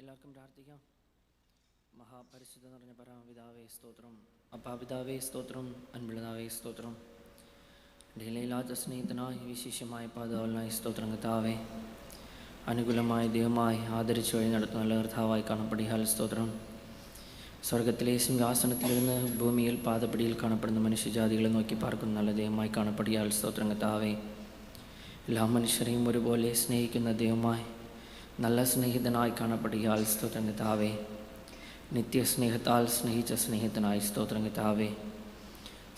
എല്ലാവർക്കും പ്രാർത്ഥിക്കാം. മഹാപരിശുദ്ധ നിറഞ്ഞ പരമപിതാവേ സ്തോത്രം. അപ്പാപിതാവേ സ്തോത്രം. അൻപിളതാവേ സ്തോത്രം. ഇടയിലില്ലാത്ത സ്നേഹിതനായി വിശേഷമായ പാതാവലായ സ്തോത്രം കത്താവേ അനുകൂലമായ ദൈവമായി ആദരിച്ചു വഴി നടത്തുന്ന നല്ല കർത്താവായി കാണപ്പെടിയാൽ സ്തോത്രം. സ്വർഗത്തിലെ സിംഹാസനത്തിലിരുന്ന് ഭൂമിയിൽ പാതപ്പടിയിൽ കാണപ്പെടുന്ന മനുഷ്യജാതികളെ നോക്കി പാർക്കുന്ന നല്ല ദൈവമായി കാണപ്പെടിയാൽ സ്തോത്രം കത്താവേ എല്ലാ മനുഷ്യരെയും ഒരുപോലെ സ്നേഹിക്കുന്ന ദൈവമായി നല്ല സ്നേഹിതനായി കാണപ്പെടുകയാൽ സ്തോത്രം കർത്താവേ. നിത്യസ്നേഹത്താൽ സ്നേഹിച്ച സ്നേഹിതനായി സ്തോത്രം കർത്താവേ.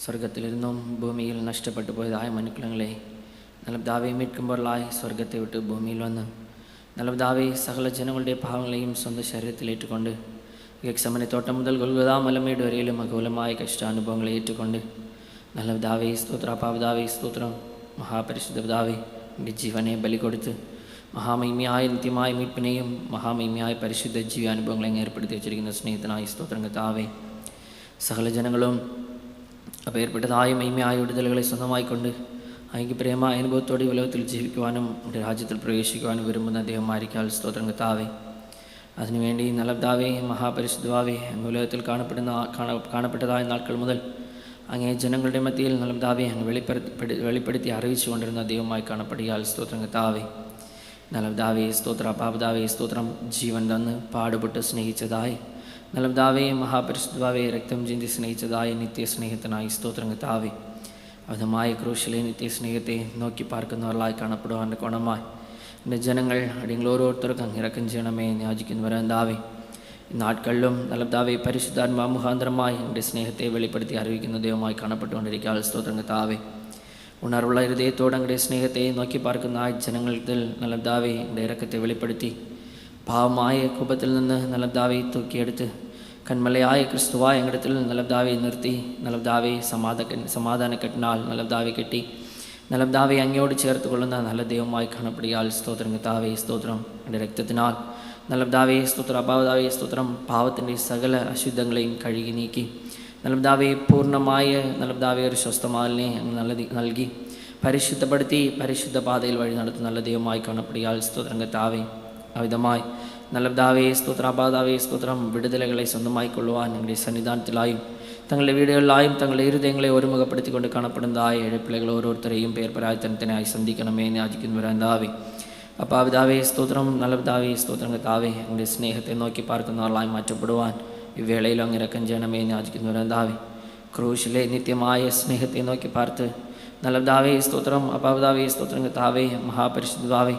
സ്വർഗത്തിലിരുന്നും ഭൂമിയിൽ നഷ്ടപ്പെട്ടു പോയതായ മനുക്കളങ്ങളെ നലബ്ദാവെ മീட்குമ്പോഴായി സ്വർഗത്തെ വിട്ട് ഭൂമിയിൽ വന്ന് നലബ്ദാവെ സകല ജനങ്ങളുടെ പാവങ്ങളെയും സ്വന്തം ശരീരത്തിലേറ്റുകൊണ്ട് ഗക്സമന തോട്ടം മുതൽ ഗുൽഗതാ മലമേട് വരെയിലും അഘോലമായ കഷ്ടാനുഭവങ്ങളെ ഏറ്റുകൊണ്ട് നല്ലവിതാവേ സ്തോത്ര പാവതാവേ സ്തോത്രം മഹാപരിശുദ്ധ പിതാവേ എന്റെ ജീവനെ ബലി കൊടുത്ത് മഹാമഹിമയായ നിത്യമായ മീட்பிനെയും മഹാമഹിമയായ പരിശുദ്ധ ജീവിയാനുഭവങ്ങളെയും ഏർപ്പെടുത്തി വച്ചിരിക്കുന്ന സ്നേഹത്തിനായി സ്തോത്രം കത്താവേ സകല ജനങ്ങളും അപേർപ്പെട്ടതായ മഹിമയായ വിടുതലുകളെ സ്വന്തമായിക്കൊണ്ട് അയക്ക് പ്രേമ അനുഭവത്തോടെ ഉലകത്തിൽ ജീവിക്കുവാനും രാജ്യത്തിൽ പ്രവേശിക്കുവാനും വരുമ്പോൾ അദ്ദേഹം മാരിക്കാൽ സ്തോത്രം കത്താവേ അതിനുവേണ്ടി നലബ്ദാവേ മഹാപരിശുദ്ധവാവേ അങ്ങ് ഉലകത്തിൽ കാണപ്പെടുന്ന കാണപ്പെട്ടതായ നാൾക്കൾ മുതൽ അങ്ങേ ജനങ്ങളുടെ മധ്യയിൽ നലബ്ദാവേ അങ്ങ് വെളിപ്പെടുത്തി വെളിപ്പെടുത്തി അറിയിച്ചു കൊണ്ടിരുന്ന ദൈവമായി കാണപ്പെടുകയാൽ സ്തോത്രം കത്താവേ നൽബ്ദാവേ സ്തോത്ര. പാപദാവേ സ്തോത്രം. ജീവൻ തന്ന് പാടുപെട്ട് സ്നേഹിച്ചതായി. നൽബ്ദാവേ മഹാപരിശുദ്ധാവേ രക്തം ചിന്തി സ്നേഹിച്ചതായി നിത്യസ്നേഹത്തിനായി സ്തോത്രം താവേ അമിതമായ ക്രൂശിലെ നിത്യസ്നേഹത്തെ നോക്കി പാർക്കുന്നവരിലായി കാണപ്പെടുവാന്റെ കോണമായി എന്റെ ജനങ്ങൾ അടിയങ്ങൾ ഓരോരുത്തർക്കും അങ്ങിറക്കം ചെയ്യണമേ യാചിക്കുന്നവരെന്താവേ നാട്കളിലും നൽബ്ദാവേ പരിശുദ്ധാത്മാ മുഖാന്തരമായി എന്റെ സ്നേഹത്തെ വെളിപ്പെടുത്തി അറിയിക്കുന്ന ദൈവമായി കാണപ്പെട്ടുകൊണ്ടിരിക്കുക. സ്തോത്രങ്ങൾ താവേ ഉണർവുള്ള ഹൃദയത്തോടെ അങ്ങയുടെ സ്നേഹത്തെ നോക്കി പാർക്കുന്ന ആ ജനങ്ങളിൽ നലബ്ദാവെ എന്റെ ഇറക്കത്തെ വെളിപ്പെടുത്തി. പാവമായ കുപത്തിൽ നിന്ന് നലബ്ദാവെ തൂക്കിയെടുത്ത് കന്മലയായ ക്രിസ്തുവായ എങ്കിടത്തിൽ നലബ്ദാവെ നിർത്തി. നലബ്ദാവെ സമാധാന സമാധാനക്കെട്ടിനാൽ നലബ്ദാവെ കെട്ടി. നലബ്ദാവെ അങ്ങയോട് ചേർത്ത് കൊള്ളുന്ന നല്ല ദൈവമായി കാണപ്പെടുകയാൽ സ്തോത്രം കർത്താവേ സ്തോത്രം എന്റെ രക്തത്തിനാൽ. നലബ്ദാവേ സ്തോത്ര അഭാവതാവേ സ്തോത്രം പാവത്തിന്റെ സകല അശുദ്ധങ്ങളെയും കഴുകി നീക്കി. നൽബ്ദാവെ പൂർണമായ നൽബ്ദാവെ ഒരു സ്വസ്ഥമാലിനെ നൽകി നൽകി പരിശുദ്ധപ്പെടുത്തി പരിശുദ്ധ പാതയിൽ വഴി നടത്തി നല്ല ദൈവമായി കാണപ്പെടിയാൽ സ്തോത്രംഗത്താവേ അവിധമായി നൽബ്ദാവേ സ്തോത്രാപാതാവേ സ്തോത്രം വിടുതലകളെ സ്വന്തമായി കൊള്ളുവാൻ ഞങ്ങളുടെ സന്നിധാനത്തിലായും തങ്ങളുടെ വീടുകളിലായും തങ്ങളുടെ ഹൃദയങ്ങളെ ഒരുമുഖപ്പെടുത്തിക്കൊണ്ട് കാണപ്പെടുന്നതായ ഏഴപ്പിളകൾ ഓരോരുത്തരെയും പേർ പരാജനത്തിനായി സന്ധിക്കണമേ എന്ന് യാചിക്കുന്നവരാന്താവേ അപ്പാവിതാവേ സ്തോത്രം നൽബ്ദാവേ സ്തോത്രംഗത്താവേ എന്റെ സ്നേഹത്തെ നോക്കി പാർക്കുന്നവരിലായി മാറ്റപ്പെടുവാൻ ഈ വേളയിൽ അങ്ങ് ഇറക്കം ചെയ്യണമേ എന്ന് യാചിക്കുന്നവരെന്താവേ ക്രൂശിലെ നിത്യമായ സ്നേഹത്തെ നോക്കി പാർത്ത് നല്ലപിതാവേ സ്തോത്രം. അപാവതാവേ സ്തോത്രം. കത്താവേ മഹാപരിശുദ്ധാവേ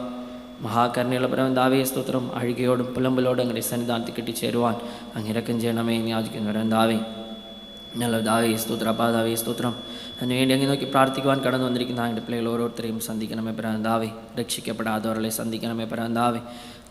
മഹാകരുണയുള്ള ദാവേ സ്തോത്രം. അഴുകയോടും പുലമ്പലോടും അങ്ങനെ സന്നിധാനത്തിൽ കിട്ടിച്ചേരുവാൻ അങ്ങനെക്കം ചെയ്യണമേ എന്ന് യാചിക്കുന്നവരെന്താവേ നല്ലതാവേ സ്തോത്ര. അപാവതാവേ സ്തോത്രം. അതിനുവേണ്ടി അങ്ങ് നോക്കി പ്രാർത്ഥിക്കുവാൻ കടന്നു വന്നിരിക്കുന്ന അങ്ങയുടെ പിള്ളകൾ ഓരോരുത്തരെയും സന്ധിക്കണമേ പരാന്താവേ രക്ഷിക്കപ്പെടാത്തവരളെ സന്ധിക്കണമേ പരാന്താവേ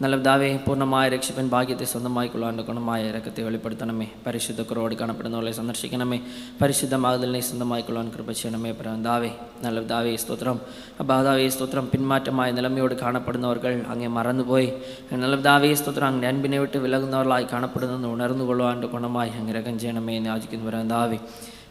നല്ല ദാവേ പൂർണമായ രക്ഷിപ്പൻ ഭാഗ്യത്തെ സ്വന്തമായിക്കൊള്ളാന്റെ ഗുണമായ ഇറക്കത്തെ വെളിപ്പെടുത്തണമേ. പരിശുദ്ധ കുറവോട് കാണപ്പെടുന്നവരെ സന്ദർശിക്കണമേ. പരിശുദ്ധ മാതലിനെ സ്വന്തമായിക്കൊള്ളാൻ കൃപ ചെയ്യണമേ പരാന്താവേ നല്ല ദാവേ സ്തോത്രം. അബാദാവേ സ്തോത്രം. പിന്മാറ്റമായ നിലമയോട് കാണപ്പെടുന്നവർകൾ അങ്ങേ മറന്നുപോയി. നല്ല ദാവേ സ്തോത്രം. അങ്ങനെ അൻപിനെ വിട്ട് വിലകുന്നവர்களായി കാണപ്പെടുന്നത് ഉണർന്നുകൊള്ളുവാന്റെ ഗുണമായി അങ്ങ് രകം ചെയ്യണമേ എന്ന് യാചിക്കുന്നു പരാന്താവേ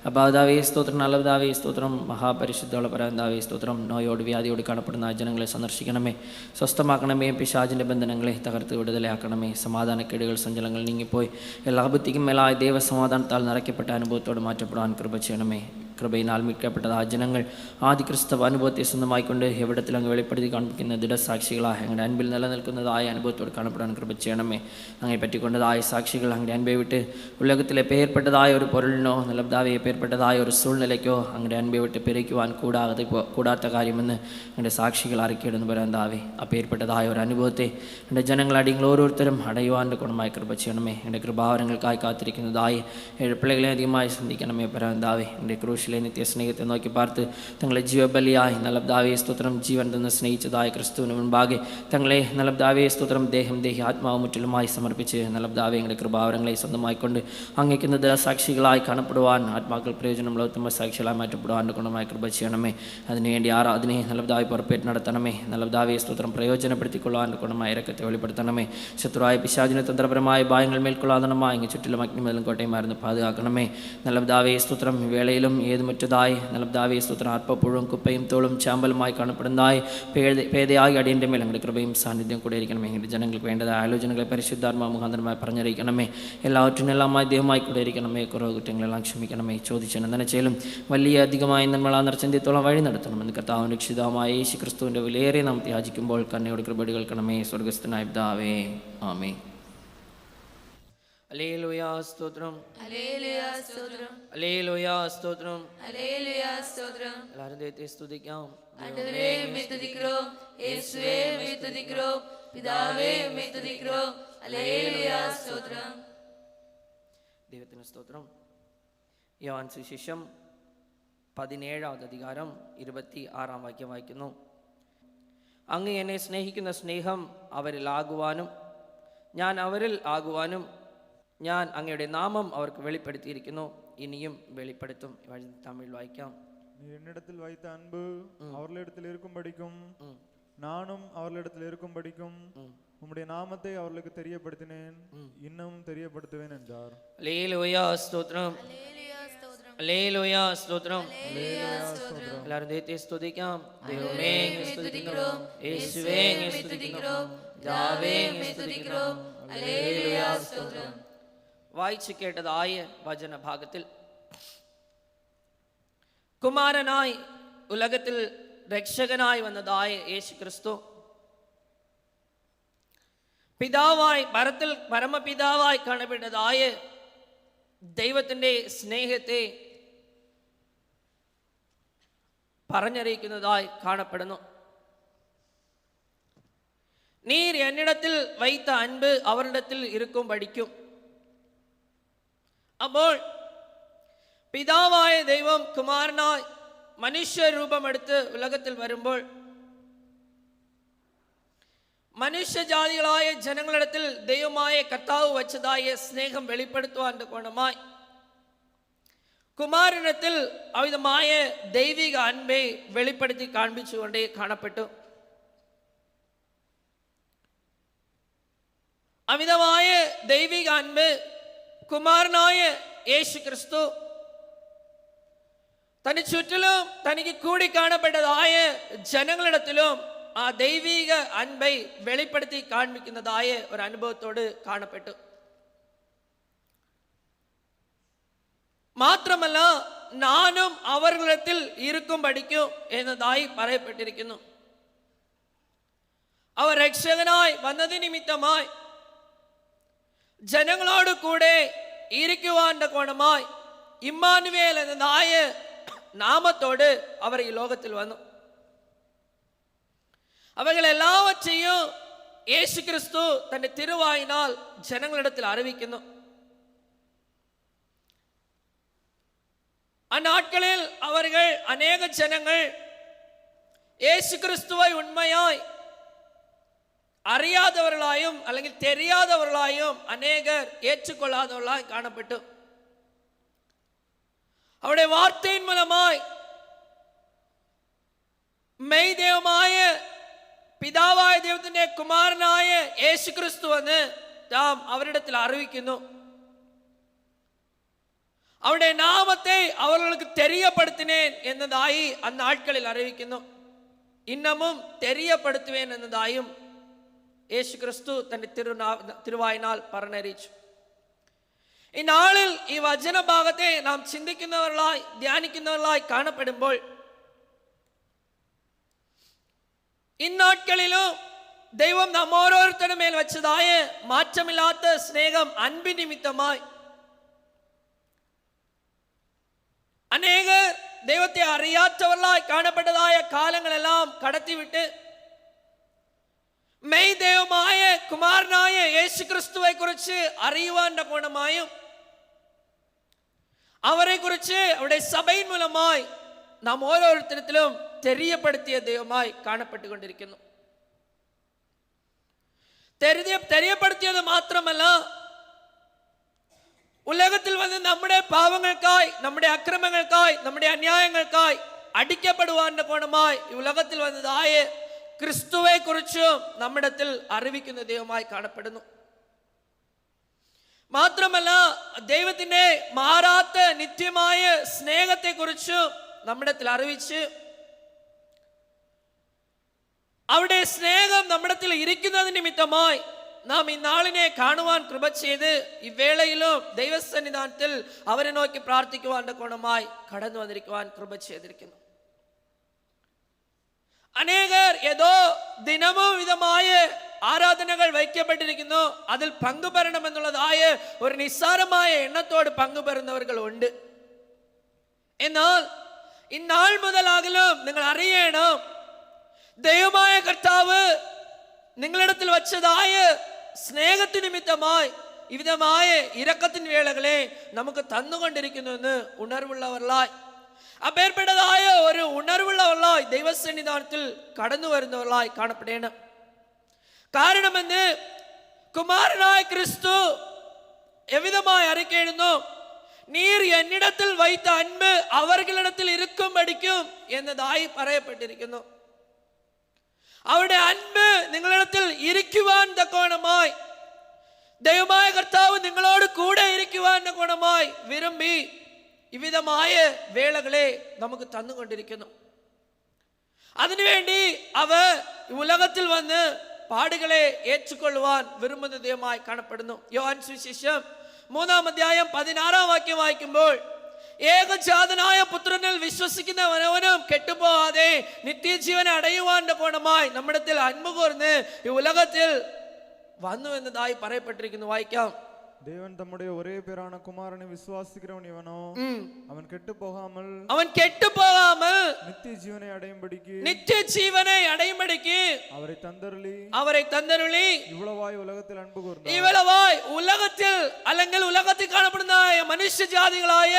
അബാധാവേ സ്തോത്രം നല്ലതാവേ സ്തോത്രം മഹാപരിശുദ്ധമുള്ള പരാന്താവേ സ്തോത്രം. നോയോട് വ്യാധിയോട് കാണപ്പെടുന്ന ജനങ്ങളെ സന്ദർശിക്കണമേ. സ്വസ്ഥമാക്കണമേ പിശാചിന്റെ ബന്ധനങ്ങളെ തകർത്ത് വിടുതലാക്കണമേ സമാധാനക്കേടുകൾ സഞ്ചലങ്ങൾ നീങ്ങിപ്പോയി. എല്ലാ ബുദ്ധിക്കും മേലായ ദൈവസമാധാനത്താൽ നിറയ്ക്കപ്പെട്ട അനുഭവത്തോട് മാറ്റപ്പെടാൻ കൃപ ചെയ്യണമേ. കൃപയിനാൽ മിക്കപ്പെട്ട ആ ജനങ്ങൾ ആദ്യ ക്രിസ്തവ അനുഭവത്തെ സ്വന്തമായിക്കൊണ്ട് എവിടത്തിൽ അങ്ങ് വെളിപ്പെടുത്തി കാണിക്കുന്ന ദൃഢസാക്ഷികളായ അങ്ങനെ അൻപിൽ നിലനിൽക്കുന്നതായ അനുഭവത്തോട് കാണപ്പെടാൻ കൃപ ചെയ്യണമേ. അങ്ങനെ പറ്റിക്കൊണ്ടതായ സാക്ഷികൾ അങ്ങനെ അൻപെ വിട്ട് ഉലകത്തിലെ പേർപ്പെട്ടതായ ഒരു പൊരുളിനോ നിലബ്ദാവയെ പേർപ്പെട്ടതായ ഒരു സൂഴ്നിലയ്ക്കോ അങ്ങനെ അൻപെ വിട്ട് പിരിക്കുവാൻ കൂടാതെ കൂടാത്ത കാര്യമെന്ന് അങ്ങയുടെ സാക്ഷികൾ അറിയിക്കണമെന്ന് പറയാൻ ആ പേർപ്പെട്ടതായ ഒരു അനുഭവത്തെ എന്റെ ജനങ്ങളടിയങ്ങൾ ഓരോരുത്തരും അടയുവാന്റെ ഗുണമായി കൃപ ചെയ്യണമേ. എന്റെ കൃപാവരങ്ങൾക്കായി കാത്തിരിക്കുന്നതായി ഏഴ് പിള്ളകളെ അധികമായി ചിന്തിക്കണമേ പരാന്താവേ എന്റെ ക്രൂശ് ക്രൂശിലെ നിത്യസ്നേഹത്തെ നോക്കി പാർത്ത് തങ്ങളെ ജീവബലിയായി നലബ്ദാവേ സ്തോത്രം. ജീവൻ തന്ന് സ്നേഹിച്ചതായ ക്രിസ്തുവിന് മുൻപാകെ തങ്ങളെ നലബ്ദാവേ സ്തോത്രം. ദേഹം ദേഹി ആത്മാവ് മുറ്റിലുമായി സമർപ്പിച്ച് ഞങ്ങളുടെ കൃപാവരങ്ങളെ സ്വന്തമായിക്കൊണ്ട് അങ്ങേക്കുന്ന സാക്ഷികളായി കാണപ്പെടുവാൻ ആത്മാക്കൾ പ്രയോജനമുള്ള ഉത്തമ സാക്ഷികളായി മാറ്റപ്പെടുവാൻ ഗുണമായ കൃപ ചെയ്യണമേ. അതിനുവേണ്ടി ആരാധനെ നലബ്ദാവി പുറപ്പേറ്റ് നടത്തണമേ. നലബ്ദാവേ സ്തോത്രം. പ്രയോജനപ്പെടുത്തിക്കൊള്ളുവാൻ ഗുണമായ ഇറക്കത്തെ വെളിപ്പെടുത്തണമേ. ശത്രുവായ പിശാചിന് തന്ത്രപരമായ ഭയങ്ങൾ മേൽക്കൊള്ളാതണമായി ഇങ്ങ് ചുറ്റിലും അഗ്നിമേലും മാറുന്നു പാതുകാക്കണമേ. നലബ്ദാവേ സ്തോത്രം. വേളയിലും ഏത് ഏതുമറ്റതായി നൽതാവേ സ്തോത്രം. അർപ്പപ്പുഴും കുപ്പയും തോളും ചാമ്പലുമായി കാണപ്പെടുന്നതായി. പേദ പേദയായി അടിയന്റെ മേൽ അങ്ങയുടെ കൃപയും സാന്നിധ്യം കൂടെ ഇരിക്കണമേ. എങ്കിൽ ജനങ്ങൾക്ക് വേണ്ടത് ആലോചനകളെ പരിശുദ്ധാത്മാ മുഖാന്തരമായി പറഞ്ഞറിയിക്കണമേ എല്ലാവറ്റിനും എല്ലാമായി ദൈവമായി കൂടെ ഇരിക്കണമേ. കുറവ് കുറ്റങ്ങളെല്ലാം ക്ഷമിക്കണമേ. ചോദിച്ചു ചെയ്യലും വലിയ അധികമായി നമ്മൾ ആ നിർച്ചന്തിയത്തോളം വഴി നടത്തണമെന്ന് കർത്താവ് രക്ഷിതാവായ യേശു ക്രിസ്തുവിന്റെ വിലയേറെ നാം ത്യാജിക്കുമ്പോൾ കണ്ണയോട് കൃപടി കേൾക്കണമേ സ്വർഗസ്ഥനായ പിതാവേ. ആമേ എല്ലാവരും ദൈവത്തെ സ്തുതിക്കാം. യേശുവേ പിതാവേ ദൈവത്തിന് സ്തോത്രം. യോൻ സുശേഷം പതിനേഴാമത് അധികാരം ഇരുപത്തി ആറാം വാക്യം വായിക്കുന്നു. അങ്ങ് എന്നെ സ്നേഹിക്കുന്ന സ്നേഹം അവരിൽ ആകുവാനും ഞാൻ അവരിൽ ആകുവാനും ഞാൻ അങ്ങയുടെ നാമം അവർക്ക് വെളിപ്പെടുത്തിയിരിക്കുന്നു ഇനിയും വെളിപ്പെടുത്തും വഴി തമിഴ് വായിക്കാം நீ என்னிடத்தில் வைத்த அன்பு அவர்களிடத்தில் இருக்கும்படிக்கும் நானும் அவர்களிடத்தில் இருக்கும்படிக்கும் உம்முடைய நாமத்தை அவர்களுக்கு தெரியப்படுத்தினேன் இன்னும் தெரியப்படுத்துவேன் என்றார் ലേലോയാ സ്തോത്രം ലേലോയാ സ്തോത്രം എല്ലാവരും ദൈവത്തെ സ്തുതിക്കാം ദൈവമേ അങ്ങ് സ്തുതിക്കുന്നു യേശുവേ അങ്ങ് സ്തുതിക്കുന്നു പിതാവേ അങ്ങ് സ്തുതിക്കുന്നു ഹല്ലേലൂയ സ്തോത്രം വായിച്ചു കേട്ടതായ വചനഭാഗത്തിൽ. കുമാരനായി ഉലകത്തിൽ രക്ഷകനായി വന്നതായ യേശു ക്രിസ്തു പിതാവായി പരത്തിൽ പരമപിതാവായി കാണപ്പെടുന്നതായ ദൈവത്തിന്റെ സ്നേഹത്തെ പറഞ്ഞറിയിക്കുന്നതായി കാണപ്പെടുന്നു. നീർ എന്നിടത്തിൽ വൈത്ത അൻപ് അവരിടത്തിൽ ഇരിക്കും പഠിക്കും. അപ്പോൾ പിതാവായ ദൈവം കുമാരനായി മനുഷ്യരൂപമെടുത്ത് ഉലകത്തിൽ വരുമ്പോൾ മനുഷ്യജാതികളായ ജനങ്ങളിടത്തിൽ ദൈവമായ കർത്താവ് വച്ചതായ സ്നേഹം വെളിപ്പെടുത്തുവാന്റെ ഗുണമായി കുമാരനത്തിൽ അവിധമായ ദൈവിക അൻപെ വെളിപ്പെടുത്തി കാണിച്ചുകൊണ്ടേ കാണപ്പെട്ടു. അമിതമായ ദൈവിക അൻപ് കുമാരനായ യേശു ക്രിസ്തു തന്റെ ചുറ്റിലും തനിക്ക് കൂടി കാണപ്പെട്ടതായ ജനങ്ങളിടത്തിലും ആ ദൈവീക അൻപൈ വെളിപ്പെടുത്തി കാണിക്കുന്നതായ ഒരു അനുഭവത്തോട് കാണപ്പെട്ടു. മാത്രമല്ല നാനും അവരുടെ ഇരുക്കും പഠിക്കും എന്നതായി പറയപ്പെട്ടിരിക്കുന്നു. അവർ രക്ഷകനായി വന്നതിനിമിത്തമായി ജനങ്ങളോട് കൂടെ ഇരിക്കുവാൻ്റെ കോണമായി ഇമ്മാനുവേൽ എന്ന നായ നാമത്തോട് അവർ ഈ ലോകത്തിൽ വന്നു അവകൾ എല്ലാവറ്റെയും യേശു ക്രിസ്തു തൻ്റെ തിരുവായിനാൽ ജനങ്ങളിടത്തിൽ അറിവിക്കുന്നു அந்நாட்களில் அவர்கள் அநேக ஜனங்கள் இயேசு கிறிஸ்துவை உண்மையாய் അറിയാത്തവരായും അല്ലെങ്കിൽ തെരിയാത്തവരായും അനേകർ ഏറ്റുകൊള്ളാത്തവരായി കാണപ്പെട്ടു അവിടെ വാർത്തയിൻ മൂലമായി മെയ് ദൈവമായ പിതാവായ ദൈവത്തിൻ്റെ കുമാരനായ യേശു ക്രിസ്തു എന്ന് നാം അവരിടത്തിൽ അറിയിക്കുന്നു അവരുടെ നാമത്തെ അവർക്ക് തെരിയപ്പെടുത്തിനേൻ എന്നതായി അന്നാട്കളിൽ അറിയിക്കുന്നു ഇന്നമും തെരിയപ്പെടുത്തുവേൻ എന്നതായും യേശുക്രിസ്തു തൻ്റെ തിരുനാ തിരുവായിനാൽ പറഞ്ഞറിയിച്ചു ഈ നാളിൽ ഈ വചനഭാഗത്തെ നാം ചിന്തിക്കുന്നവരിലായി ധ്യാനിക്കുന്നവരിലായി കാണപ്പെടുമ്പോൾ ഇന്നാട്കളിലും ദൈവം നാം ഓരോരുത്തരുടെ മേൽ വെച്ചതായ മാറ്റമില്ലാത്ത സ്നേഹം അൻപി നിമിത്തമായി അനേകർ ദൈവത്തെ അറിയാത്തവരിലായി കാണപ്പെട്ടതായ കാലങ്ങളെല്ലാം കടത്തിവിട്ട് മെയ് ദൈവമായ കുമാരനായ യേശു ക്രിസ്തുവെ കുറിച്ച് അറിയുവാൻ്റെ ഗുണമായും അവരെ കുറിച്ച് അവിടെ സഭയിൻ മൂലമായി നാം ഓരോരുത്തരത്തിലും തെരിയപ്പെടുത്തിയ ദൈവമായി കാണപ്പെട്ടുകൊണ്ടിരിക്കുന്നു തെരുതിയ തെരിയപ്പെടുത്തിയത് മാത്രമല്ല ഉലകത്തിൽ വന്ന് നമ്മുടെ പാവങ്ങൾക്കായി നമ്മുടെ അക്രമങ്ങൾക്കായി നമ്മുടെ അന്യായങ്ങൾക്കായി അടിക്കപ്പെടുവാൻ്റെ ഗുണമായി ഈ ഉലകത്തിൽ വന്നതായ ക്രിസ്തുവെ കുറിച്ച് നമ്മുടെ അറിവിക്കുന്ന ദൈവമായി കാണപ്പെടുന്നു. മാത്രമല്ല ദൈവത്തിന്റെ മാറാത്ത നിത്യമായ സ്നേഹത്തെക്കുറിച്ച് നമ്മുടെ അറിവിച്ച് അവിടെ സ്നേഹം നമ്മുടെ ഇരിക്കുന്നത് നിമിത്തമായി നാം ഈ നാളിനെ കാണുവാൻ കൃപ ചെയ്ത് ഇവേളയിലും വേളയിലും ദൈവസന്നിധാനത്തിൽ അവരെ നോക്കി പ്രാർത്ഥിക്കുവാന്റെ ഗുണമായി കടന്നു വന്നിരിക്കുവാൻ കൃപ ചെയ്തിരിക്കുന്നു. അനേകർ ഏതോ ദിനമോ വിധമായ ആരാധനകൾ വയ്ക്കപ്പെട്ടിരിക്കുന്നു അതിൽ പങ്കുപരണം എന്നുള്ളതായ ഒരു നിസ്സാരമായ എണ്ണത്തോട് പങ്കുപെടുന്നവർകൾ ഉണ്ട്. എന്നാൽ ഇന്നാൾ മുതലാകലും നിങ്ങൾ അറിയണം ദൈവമായ കർത്താവ് നിങ്ങളിടത്തിൽ വച്ചതായ സ്നേഹത്തിനു നിമിത്തമായി വിവിധമായ ഇരക്കത്തിൻ വേളകളെ നമുക്ക് തന്നുകൊണ്ടിരിക്കുന്നു എന്ന് ഉണർവുള്ളവരായി അപ്പേർപ്പെട്ടതായ ഒരു ഉണർവ് ദൈവസന്നിധാനത്തിൽ കടന്നു വരുന്നവളായി കാണപ്പെടേണം കാരണമെന്ന് കുമാരനായ ക്രിസ്തു എവിധമായി അറിയിക്കുന്നു നീർ എന്നിടത്തിൽ വൈത്ത അൻപ് അവർകളിടത്തിൽ ഇരുക്കും പഠിക്കും എന്നതായി പറയപ്പെട്ടിരിക്കുന്നു. അവരുടെ അൻപ് നിങ്ങളിടത്തിൽ ഇരിക്കുവാൻ തക്കോണമായി ദൈവമായ കർത്താവ് നിങ്ങളോട് കൂടെ ഇരിക്കുവാൻ തക്കോണമായി വിരമ്പി വിവിധമായ വേളകളെ നമുക്ക് തന്നുകൊണ്ടിരിക്കുന്നു. അതിനുവേണ്ടി അവർ ഈ ഉലകത്തിൽ വന്ന് പാടുകളെ ഏറ്റുകൊള്ളുവാൻ വിരുമ്പുന്ന ദൈവമായി കാണപ്പെടുന്നു. യോഹൻ സുവിശേഷം മൂന്നാം അധ്യായം പതിനാറാം വാക്യം വായിക്കുമ്പോൾ ഏകജാതനായ പുത്രനിൽ വിശ്വസിക്കുന്നവനവനും കെട്ടുപോകാതെ നിത്യജീവൻ അടയുവാന്റെ ഗുണമായി നമ്മുടെ അൻപുകൂർന്ന് ഈ ഉലകത്തിൽ വന്നു എന്നതായി പറയപ്പെട്ടിരിക്കുന്നു. വായിക്കാം. தேவன் தம்முடைய ஒரே பேரான குமாரனை விசுவாசிக்கிறவன் இவனோ. அவன் கெட்டு போகாமல் அவன் கெட்டு போகாமல் நித்திய ஜீவனை அடையும் படிக்கு நித்திய ஜீவனை அடையும் படிக்கு அவரை தந்தருளி அவரை தந்தருளி இவ்வளவாய் உலகத்தில் அன்பு கூர்ந்தார். இவ்வளவாய் உலகத்தில் அல்லங்கள் உலகத்தில் காணப்படுந்த மனுஷ ஜாதிகளாய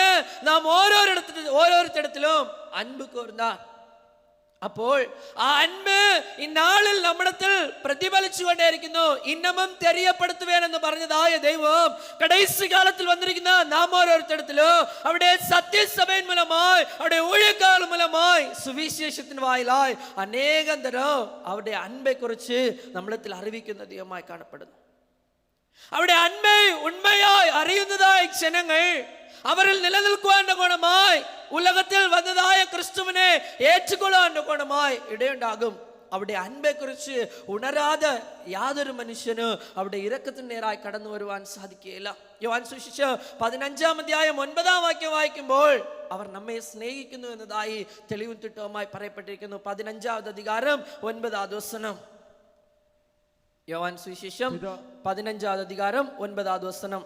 நாம் ஓரோரு இடத்துல ஓரோரு இடத்திலும் அன்பு கூர்ந்தார். അപ്പോൾ ആ അൻപ് ഇന്നാളിൽ നമ്മടത്തിൽ പ്രതിഫലിച്ചു കൊണ്ടേയിരിക്കുന്നു. ഇന്നമും തെരിയപ്പെടുത്തുവേനെന്ന് പറഞ്ഞതായ ദൈവം കടൈസ് കാലത്തിൽ വന്നിരിക്കുന്ന നാം ഓരോരുത്തരത്തിലും അവിടെ സത്യസഭയിൻ മൂലമായി അവിടെ ഊഴിയക്കാൽ മൂലമായി സുവിശേഷത്തിന് വായിലായി അനേകം തരം അവിടെ അൻപെ കുറിച്ച് നമ്മളത്തിൽ അറിവിക്കുന്ന ദൈവമായി കാണപ്പെടുന്നു. അവിടെ അന്മയെ ഉണ്മയായി അറിയുന്നതായി ജനങ്ങൾ അവരിൽ നിലനിൽക്കുവാന്റെ ഗുണമായി ഉലകത്തിൽ വന്നതായ ക്രിസ്തുവിനെ ഏറ്റുകൊള്ളാന്റെ ഗുണമായി ഇടയുണ്ടാകും. അവിടെ അൻപെക്കുറിച്ച് ഉണരാതെ യാതൊരു മനുഷ്യന് അവിടെ ഇറക്കത്തിന് നേരായി കടന്നു വരുവാൻ സാധിക്കുകയില്ല. യോവാൻ സൂക്ഷിച്ച് പതിനഞ്ചാം അധ്യായം ഒൻപതാം വാക്യം വായിക്കുമ്പോൾ അവർ നമ്മെ സ്നേഹിക്കുന്നു എന്നതായി തെളിവും തിട്ടവുമായി പറയപ്പെട്ടിരിക്കുന്നു. പതിനഞ്ചാമത് അധികാരം ഒൻപതാം ദിവസം யோவான் சுவிசேஷம் பிதா பதினஞ்சாவது அதிகாரம் ஒன்பதாவது வசனம்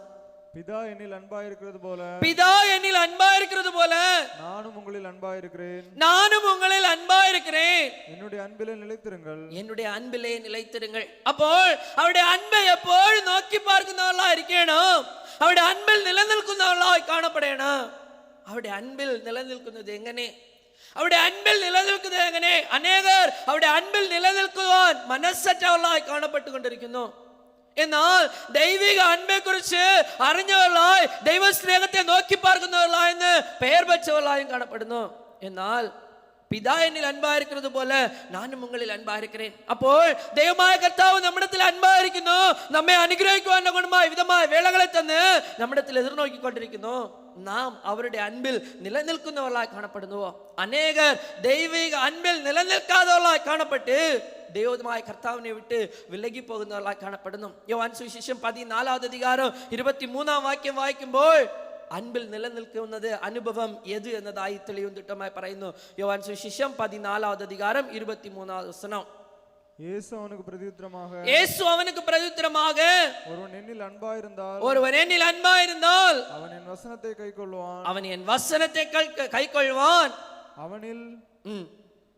பிதா என்னில் அன்பாயிருக்கிறது போல பிதா என்னில் அன்பா இருக்கிறது போல நானும் உங்களில் அன்பாயிருக்கிறேன் நானும் உங்களில் அன்பா இருக்கிறேன் என்னுடைய அன்பிலே நிலைத்திருங்கள் என்னுடைய അൻപിലെ നിലയ്ത്തിരുങ്ങൾ അപ്പോൾ അവിടെ അൻപ് എപ്പോഴും നോക്കി പാർക്കുന്നവളായിരിക്കണം അവിടെ അൻപിൽ നിലനിൽക്കുന്നവളായി കാണപ്പെടണം അവിടെ അൻപിൽ നിലനിൽക്കുന്നത് എങ്ങനെ അവിടെ അൻപിൽ നിലനിൽക്കുന്നത് എങ്ങനെ അനേകർ അവിടെ അൻപിൽ നിലനിൽക്കുവാൻ മനസ്സറ്റവളായി കാണപ്പെട്ടുകൊണ്ടിരിക്കുന്നു. എന്നാൽ ദൈവിക അൻപെ കുറിച്ച് അറിഞ്ഞവളായി ദൈവസ്നേഹത്തെ നോക്കി പാർക്കുന്നവളായെന്ന് പേർ വെച്ചവളായും കാണപ്പെടുന്നു. എന്നാൽ പിതാ എന്നിൽ അൻപായിരിക്കുന്നത് പോലെ ഞാനും നിങ്ങളിൽ അൻപായിരിക്കണേ അപ്പോൾ ദൈവമായ കർത്താവ് നമ്മുടെ അൻപായിരിക്കുന്നു നമ്മെ അനുഗ്രഹിക്കുവാൻ ഗുണമായ വിധമായ വേളകളെ തന്ന് നമ്മുടെ എതിർനോക്കിക്കൊണ്ടിരിക്കുന്നു. നാം അവരുടെ അൻപിൽ നിലനിൽക്കുന്നവരായി കാണപ്പെടുന്നുവോ അനേകർ ദൈവിക അൻപിൽ നിലനിൽക്കാത്തവളായി കാണപ്പെട്ട് ദൈവമായ കർത്താവിനെ വിട്ട് വിലകിപ്പോകുന്നവരായി കാണപ്പെടുന്നു. യോ സുവിശേഷം പതിനാലാമത് അധികാരം ഇരുപത്തി മൂന്നാം വാക്യം വായിക്കുമ്പോൾ അൻപിൽ നിലനിൽക്കുന്നത് അനുഭവം ഏത് എന്നതായി തെളിവും തിട്ടമായി പറയുന്നു. യോവാൻ സുശിഷം പതിനാലാമത് അധികാരം ഇരുപത്തിമൂന്നാം ദിവസം இயேசு ஒருவன் என்னில் அன்பா இருந்தால் ஒருவன் என்னில் அன்பா அவன் என் வசனத்தை கைக்கொள்வான் அவன் என் வசனத்தை கைக்கொள்வான் அவனில்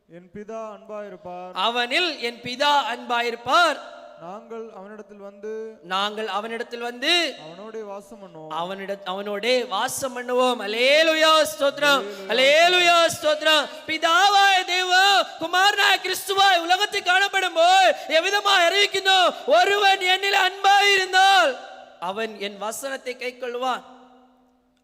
என் பிதா அன்பா அவனில் என் பிதா அன்பா நாங்கள் அவனிடத்தில் வந்து நாங்கள் அவனிடத்தில் வந்து அவனோட வாசம் பண்ணுவோம். அவனிட அவனோட வாசம் பண்ணுவோம். அலேலுயா ஸ்தோத்ரம் அலேலுயா ஸ்தோத்ரம் பிதாவாய் தேவ குமாரனாய் கிறிஸ்துவாய் உலகத்தில் காணப்படும் போது எவ்விதமா அறிவிக்கணும் ஒருவன் என்னில் அன்பாயிருந்தால் அவன் என் வசனத்தை கைக்கொள்வான்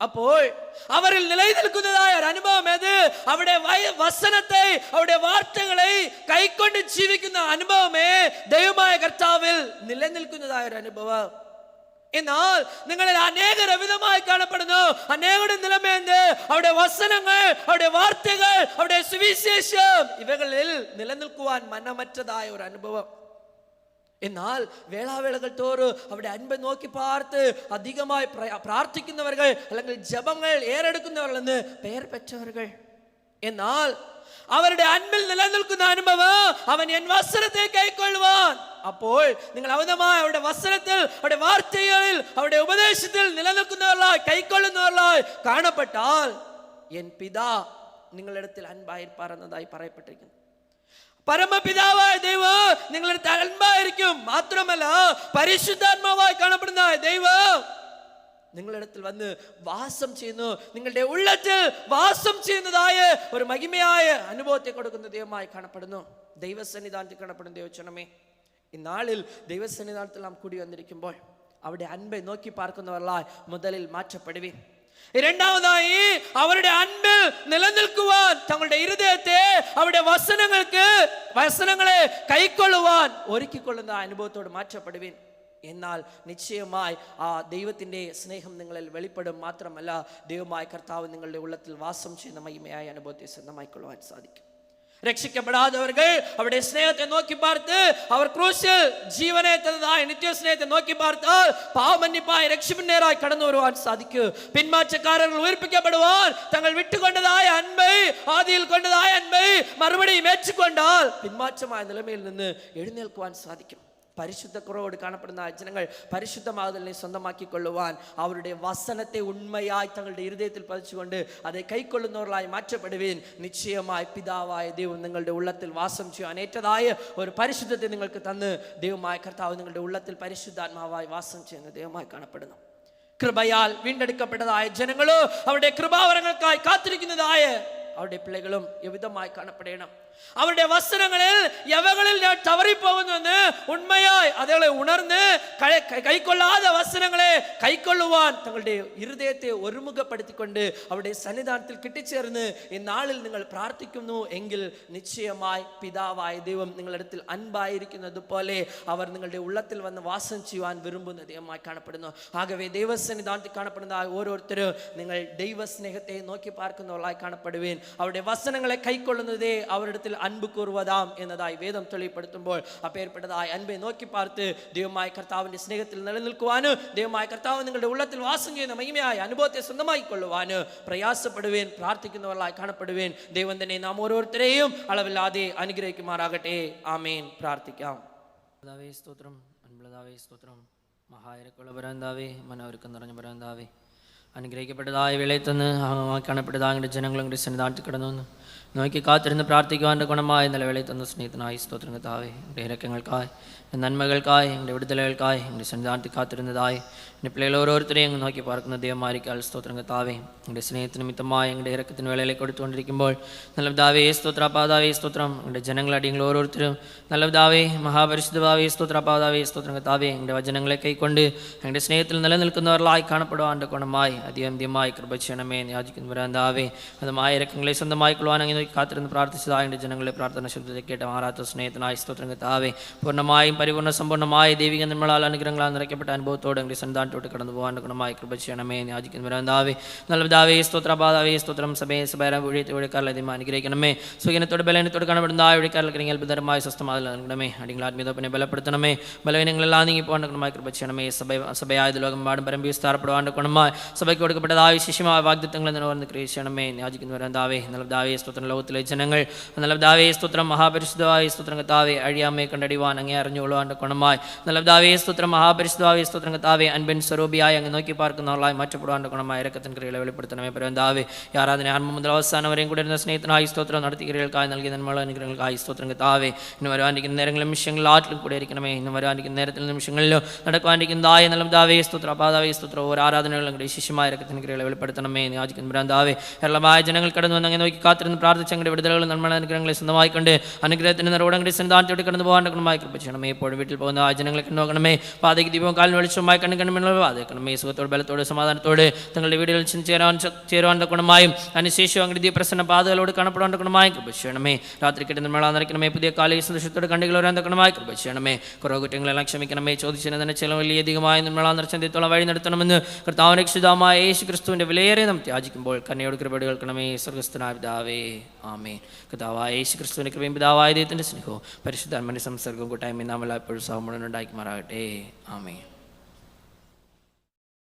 അപ്പോൾ അവരിൽ നിലനിൽക്കുന്നതായ ഒരു അനുഭവം ഏത്? അവിടെ വസനത്തെ അവിടെ വാർത്തകളെ കൈക്കൊണ്ട് ജീവിക്കുന്ന അനുഭവമേ ദൈവമായ കർത്താവിൽ നിലനിൽക്കുന്നതായ ഒരു അനുഭവം. എന്നാൽ നിങ്ങളിൽ അനേകർ വിധമായി കാണപ്പെടുന്നു. അനേകരുടെ നിലമേന്ത് അവിടെ വസനങ്ങൾ അവിടെ വാർത്തകൾ അവിടെ സുവിശേഷം ഇവകളിൽ നിലനിൽക്കുവാൻ മനമറ്റതായ ഒരു അനുഭവം. എന്നാൽ വേളാവേളകൾ തോറ് അവിടെ അൻപ നോക്കി പാർത്ത് അധികമായി പ്രാർത്ഥിക്കുന്നവർകൾ അല്ലെങ്കിൽ ജപങ്ങൾ ഏറെടുക്കുന്നവരെന്ന് പേർ പെറ്റവர்கள் എന്നാൽ അവരുടെ അൻപിൽ നിലനിൽക്കുന്ന അനുഭവം അവൻ എൻ വസ്ത്രത്തെ കൈക്കൊള്ളുവാൻ. അപ്പോൾ നിങ്ങൾ അവനമായ അവരുടെ വസ്ത്രത്തിൽ അവരുടെ വാർത്തകളിൽ അവരുടെ ഉപദേശത്തിൽ നിലനിൽക്കുന്നവരായി കൈക്കൊള്ളുന്നവരായി കാണപ്പെട്ടാൽ എൻ പിതാ നിങ്ങളുടെ അൻപായിരിപ്പാർ എന്നതായി പറയപ്പെട്ടിരിക്കുന്നു. പരമപിതാവായ ദൈവ നിങ്ങളുടെ തലമ്പായിരിക്കും മാത്രമല്ല പരിശുദ്ധാത്മാവായി കാണപ്പെടുന്ന ദൈവ ഇടത്തിൽ വന്ന് വാസം ചെയ്യുന്നു. നിങ്ങളുടെ ഉള്ളത്തിൽ വാസം ചെയ്യുന്നതായ ഒരു മഹിമയായ അനുഭവത്തെ കൊടുക്കുന്ന ദൈവമായി കാണപ്പെടുന്നു. ദൈവസന്നിധാനത്തിൽ കാണപ്പെടുന്ന ദൈവച്ചനമേ ഇന്നാളിൽ ദൈവസന്നിധാനത്തിൽ നാം കൂടി വന്നിരിക്കുമ്പോൾ അവിടെ അൻപെ നോക്കി പാർക്കുന്നവരലായി മുതലിൽ മാറ്റപ്പെടുവേ രണ്ടാമതായി അവരുടെ അൻപിൽ നിലനിൽക്കുവാൻ തങ്ങളുടെ ഹൃദയത്തെ അവരുടെ വസനങ്ങൾക്ക് വസനങ്ങളെ കൈക്കൊള്ളുവാൻ ഒരുക്കിക്കൊള്ളുന്ന അനുഭവത്തോട് മാറ്റപ്പെടുവീൻ. എന്നാൽ നിശ്ചയമായി ആ ദൈവത്തിന്റെ സ്നേഹം നിങ്ങളിൽ വെളിപ്പെടും മാത്രമല്ല ദൈവമായ കർത്താവ് നിങ്ങളുടെ ഉള്ളത്തിൽ വാസം ചെയ്യുന്ന മഹിമയായ അനുഭവത്തെ സ്വന്തമായിക്കൊള്ളുവാൻ സാധിക്കും. ரட்சிக்கப்படாதவர்கள் அவருடைய ஸ்நேகத்தை நோக்கி பார்த்து அவர் குரூசியல் ஜீவனே தந்ததாய் நித்திய ஸ்நேகத்தை நோக்கி பார்த்தால் பாவமன்னிப்பாய் ரட்சிப்பு நேராய் கடந்து வருவான் சாதிக்கும் பின்மாற்றக்காரர்கள் உயிர்ப்பிக்கப்படுவார் தங்கள் விட்டு கொண்டதாய் அன்பை ஆதியில் கொண்டதாய் அன்பை மறுபடியும் ஏற்றுக்கொண்டால் பின்மாற்றமாய் நிலைமையில் நின்று எழுந்தேற்குவான் சாதிக்கும் പരിശുദ്ധ കുറവോട് കാണപ്പെടുന്ന അച്ഛനങ്ങൾ പരിശുദ്ധമാകുതലിനെ സ്വന്തമാക്കിക്കൊള്ളുവാൻ അവരുടെ വസനത്തെ ഉണ്മയായി തങ്ങളുടെ ഹൃദയത്തിൽ പതിച്ചുകൊണ്ട് അതെ കൈക്കൊള്ളുന്നവരായി മാറ്റപ്പെടുവീൻ. നിശ്ചയമായി പിതാവായ ദൈവം നിങ്ങളുടെ ഉള്ളത്തിൽ വാസം ചെയ്യുവാൻ ഏറ്റതായ ഒരു പരിശുദ്ധത്തെ നിങ്ങൾക്ക് തന്ന് ദൈവമായ കർത്താവ് നിങ്ങളുടെ ഉള്ളത്തിൽ പരിശുദ്ധാത്മാവായി വാസം ചെയ്യുന്ന ദൈവമായി കാണപ്പെടുന്നു. കൃപയാൽ വീണ്ടെടുക്കപ്പെട്ടതായ ജനങ്ങളോ അവരുടെ കൃപാവരങ്ങൾക്കായി കാത്തിരിക്കുന്നതായ അവരുടെ പിള്ളകളും എവിധമായി കാണപ്പെടണം. அவருடைய வசனங்களில் எவர்களில் நான் தவறி போவது உண்மையாய் அதைகளை உணர்ந்து கை கொள்ளாத வசனங்களை கை கொள்ளுவான் தங்களுடைய இருதயத்தை ஒருமுகப்படுத்தி கொண்டு அவருடைய சன்னிதானத்தில் கிட்டி சேர்ந்து இந்நாளில் நீங்கள் பிரார்த்திக்கணும் எங்கில் நிச்சயமாய் பிதாவாய் தெய்வம் നിങ്ങളിടത്തിൽ അൻപായിരിക്കുന്നത് പോലെ അവർ നിങ്ങളുടെ ഉള്ളത്തിൽ വന്ന് വാസം ചെയ്യുവാൻ വിരുമ്പുന്ന ദൈവമായി കാണപ്പെടുന്നു ആകവേ ദൈവസന്നിധാനത്തിൽ കാണപ്പെടുന്ന ഓരോരുത്തരും നിങ്ങൾ ദൈവസ്നേഹത്തെ നോക്കി പാർക്കുന്നവളായി കാണപ്പെടുവേൻ അവരുടെ വസനങ്ങളെ കൈക്കൊള്ളുന്നതേ അവരുടെ அவரிடத்தில் അൻപ് கூறுவதாம் എന്നതായി വേദം തെളിയപ്പെടുത്തുമ്പോൾ അപ്പേർപ്പെട്ടതായി അൻപെ നോക്കി പാർത്ത് ദൈവമായ കർത്താവിന്റെ സ്നേഹത്തിൽ നിലനിൽക്കുവാനും ദൈവമായ കർത്താവ് നിങ്ങളുടെ ഉള്ളത്തിൽ വാസം ചെയ്യുന്ന മഹിമയായ അനുഭവത്തെ സ്വന്തമായി കൊള്ളുവാന് പ്രയാസപ്പെടുവേൻ പ്രാർത്ഥിക്കുന്നവരായി കാണപ്പെടുവേൻ. ദൈവം തന്നെ നാം ഓരോരുത്തരെയും അളവില്ലാതെ അനുഗ്രഹിക്കുമാറാകട്ടെ. ആമേൻ. പ്രാർത്ഥിക്കാം. സ്തോത്രം. അൻപതാവേ സ്തോത്രം. മഹായരക്കുള്ള പരാന്താവേ മനോരുക്കം നിറഞ്ഞ പരാന്താവേ അനുഗ്രഹിക്കപ്പെട്ടതായ വേളയിൽ തന്ന് കാണപ്പെട്ടതാ അങ്ങയുടെ ജനങ്ങളും അങ്ങയുടെ സന്നിധാനത്തിൽ കിടന്നു നോക്കി കാത്തിരുന്ന് പ്രാർത്ഥിക്കുവാന്റെ ഗുണമായ നിലവേളയിൽ തന്ന സ്നേഹത്തിനായി സ്തോത്രങ്ങൾ താവേ എന്റെ ഇരക്കങ്ങൾക്കായി എന്റെ നന്മകൾക്കായി എന്റെ വിടുതലകൾക്കായി എന്റെ സന്നിധാനത്തിൽ കാത്തിരുന്നതായി. എന്റെ പിള്ളേർ ഓരോരുത്തരെയും അങ്ങ് നോക്കി പാർക്കുന്ന ദൈവമായിരിക്കാൽ സ്തോത്രം കത്താവേ എന്റെ സ്നേഹത്തിന് മിത്തമായ എന്റെ ഇറക്കത്തിന് വേളയിലേക്ക് കൊടുത്തുകൊണ്ടിരിക്കുമ്പോൾ നല്ല ദാവേ സ്തോത്ര പാതാവേ സ്തോത്രം. എന്റെ ജനങ്ങൾ അടിയങ്ങൾ ഓരോരുത്തരും നല്ല ദാവേ മഹാപരിശുദ്ധഭാവേ സ്തോത്ര പാതാവേ സ്തോത്രം കത്താവേ എന്റെ വചനങ്ങളെ കൈക്കൊണ്ട് എന്റെ സ്നേഹത്തിൽ നിലനിൽക്കുന്നവരിലായി കാണപ്പെടുവാന്റെ ഗുണമായി അതിയന്ത്യമായി കൃപ ചെയ്യണമേ യാചിക്കുന്നവരാന്താവേ അതുമായ ഇറക്കങ്ങളെ സ്വന്തമായിക്കൊള്ളുവാൻ അങ്ങനെ നോക്കി കാത്തിരുന്ന് പ്രാർത്ഥിച്ചതായ എന്റെ ജനങ്ങളെ പ്രാർത്ഥന ശുദ്ധത കേട്ട മാറാത്ത സ്നേഹത്തിനായി സ്തോത്രം കത്താവേ പൂർണമായും പരിപൂർണ സമ്പൂർണമായ ദൈവിക നിർമ്മളാൽ അനുഗ്രഹങ്ങളാൽ നിറയ്ക്കപ്പെട്ട അനുഭവത്തോടെ എങ്കിൽ സന്താനത്തോട്ട് കടന്നു പോകാൻ ഗുണമായി കൃപ ചെയ്യണമേ ആചിക്കുന്നവരാവേ നല്ല ദാവേ പിതാവേ സ്തോത്രപാതാവേ സ്തോത്രം സഭയെ സഭേര ഒഴിയത്തെ അധികം അനുഗ്രഹിക്കണമേ. സുഖനത്തോട് ബലനത്തോട് കാണപ്പെടുന്ന ആ ഒഴിക്കാറിൽ ബുദ്ധരമായ സ്വസ്ഥമാതിൽ നൽകണമേ. അടിങ്ങൾ ആത്മീയതപ്പിനെ ബലപ്പെടുത്തണമേ. ബലവീനങ്ങളെല്ലാം നീങ്ങി പോകാൻ ഗുണമായി കൃപ ചെയ്യണമേ. സഭ സഭയായത് ലോകം പാടും പരമ്പി വിസ്താരപ്പെടുവാണ്ട് ഗുണമായി സഭയ്ക്ക് കൊടുക്കപ്പെട്ടതായ വിശേഷമായ വാഗ്ദത്തങ്ങൾ നിലവർന്ന് ക്രിയിച്ചണമേ യാചിക്കുന്നു വരാന്താവേ നല്ല പിതാവേ സ്തോത്രം ലോകത്തിലെ ജനങ്ങൾ. നല്ല പിതാവേ സ്തോത്രം മഹാപരിശുദ്ധമായ സ്തോത്രം കത്താവേ അഴിയാമേ കണ്ടടിവാൻ അങ്ങേ ഉള്ളവന്റെ ഗുണമായി നല്ലതാവേ സ്തോത്രം. മഹാപരിശുദ്ധാവേ സ്തോത്രം. കത്താവേ അൻപൻ സ്വരൂപിയായി അങ്ങ് നോക്കി പാർക്കുന്നവളായി മാറ്റപ്പെടുവാന്റെ ഗുണമായി ഇരക്കത്തിൻ ക്രിയകളെ വെളിപ്പെടുത്തണമേ. പരവന്താവേ ആരാധന ആരംഭം മുതൽ അവസാനം വരെയും കൂടി ഇരുന്ന സ്നേഹത്തിനായി സ്തോത്രം. നടത്തി ക്രിയകൾക്കായി നൽകിയ നന്മകൾ അനുഗ്രഹങ്ങൾക്കായി സ്തോത്രം. കത്താവേ ഇന്ന് വരുവാനിരിക്കുന്ന നേരങ്ങളിലും നിമിഷങ്ങളിൽ ആറ്റിലും കൂടെ ഇരിക്കണമേ. ഇന്ന് വരുവാനിരിക്കുന്ന നേരത്തിലും നിമിഷങ്ങളിലോ നടക്കുവാനിരിക്കുന്നതായ നല്ലതാവേ സ്തുത്ര. അപാതാവേ സ്തുത്ര. ഓരോ ആരാധനകളും കൂടി ശിശുമായ ഇരക്കത്തിൻ ക്രിയകളെ വെളിപ്പെടുത്തണമേ യാചിക്കുന്ന. പരവന്താവേ കേരളമായ ജനങ്ങൾ കടന്നു വന്ന് അങ്ങനെ നോക്കി കാത്തിരുന്ന് പ്രാർത്ഥിച്ച അങ്ങയുടെ വിടുതലുകൾ നന്മ അനുഗ്രഹങ്ങളെ സ്വന്തമായിക്കൊണ്ട് അനുഗ്രഹത്തിന് നിറവടങ്ങളുടെ സന്നിധാനത്തോടെ കടന്നു പോകാൻ ഗുണമായി കൃപ ചെയ്യണമേ. എപ്പോഴും വീട്ടിൽ പോകുന്ന ആ നോക്കണമേ. പാതയ്ക്ക് ദീപവും കാലിന് വെളിച്ചമായി കണ്ണു കണ്ണുമുള്ള പാതയ്ക്കണമേ സുഖത്തോട് ബലത്തോട് സമാധാനത്തോട് തങ്ങളുടെ വീടുകളിൽ ചെന്ന് ചേരാൻ ചേരുവാൻ ഗുണമായും അതിനുശേഷം അങ്ങനെ ദീപ്രസന്ന പാതകളോട് കാണപ്പെടാൻ ഗുണമായും കൃപ ചെയ്യണമേ. രാത്രി കിട്ടുന്ന മേള നിറയ്ക്കണമേ. പുതിയ കാലിക സന്തോഷത്തോട് കണ്ടുകൾ വരാൻ തക്കണമായി കൃപ ചെയ്യണമേ. കുറവ് കുറ്റങ്ങളെല്ലാം ക്ഷമിക്കണമേ. ചോദിച്ചതിന് തന്നെ ചില വലിയധികമായ നിർമ്മള നിർച്ചന്തത്തോളം വഴി നടത്തണമെന്ന് കർത്താവ് രക്ഷിതാമായ യേശു ക്രിസ്തുവിന്റെ വിലയേറെ നാം ത്യാജിക്കുമ്പോൾ കന്നയോട് കൃപയോട് കേൾക്കണമേ. സ്വർഗസ്ഥനായ പിതാവേ ആമേ കർത്താവായ യേശു ക്രിസ്തുവിന്റെ കൃപയും പിതാവായ ദൈവത്തിന്റെ സ്നേഹവും പരിശുദ്ധാത്മന്റെ സംസർഗവും കൂട്ടായ്മയും നാം എല്ലായ്പ്പോഴും സഹമുടൻ ഉണ്ടാക്കി മാറാകട്ടെ ആമേ